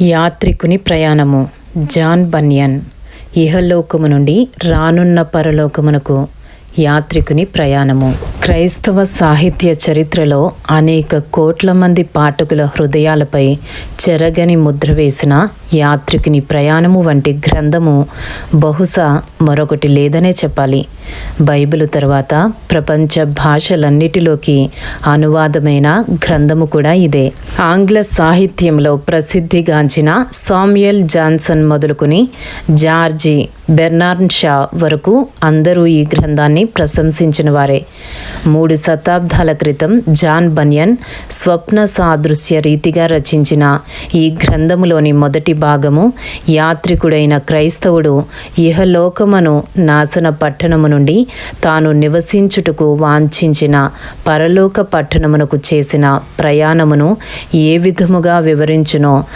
యాత్రికుని ప్రయాణము. John Bunyan. ఇహలోకము నుండి రానున్న పరలోకమునకు యాత్రికుని ప్రయాణము. క్రైస్తవ సాహిత్య చరిత్రలో అనేక కోట్ల మంది పాఠకుల హృదయాలపై చెరగని ముద్ర వేసిన యాత్రికుని ప్రయాణము వంటి గ్రంథము బహుశా మరొకటి లేదనే చెప్పాలి. బైబిల్ తర్వాత ప్రపంచ భాషలన్నిటిలోకి అనువాదమైన గ్రంథము కూడా ఇదే. ఆంగ్ల సాహిత్యంలో ప్రసిద్ధిగాంచిన సామ్యుయల్ జాన్సన్ మొదలుకుని జార్జి బెర్నార్న్ షా వరకు అందరూ ఈ గ్రంథాన్ని ప్రశంసించిన వారే. మూడు శతాబ్దాల క్రితం జాన్ బన్యన్ స్వప్న సాదృశ్య రీతిగా రచించిన ఈ గ్రంథములోని మొదటి భాగము యాత్రికుడైన క్రైస్తవుడు ఇహలోకమును నాశన పట్టణము నుండి తాను నివసించుటకు వాంఛించిన పరలోక పట్టణమునకు చేసిన ప్రయాణమును ఏ విధముగా వివరించునో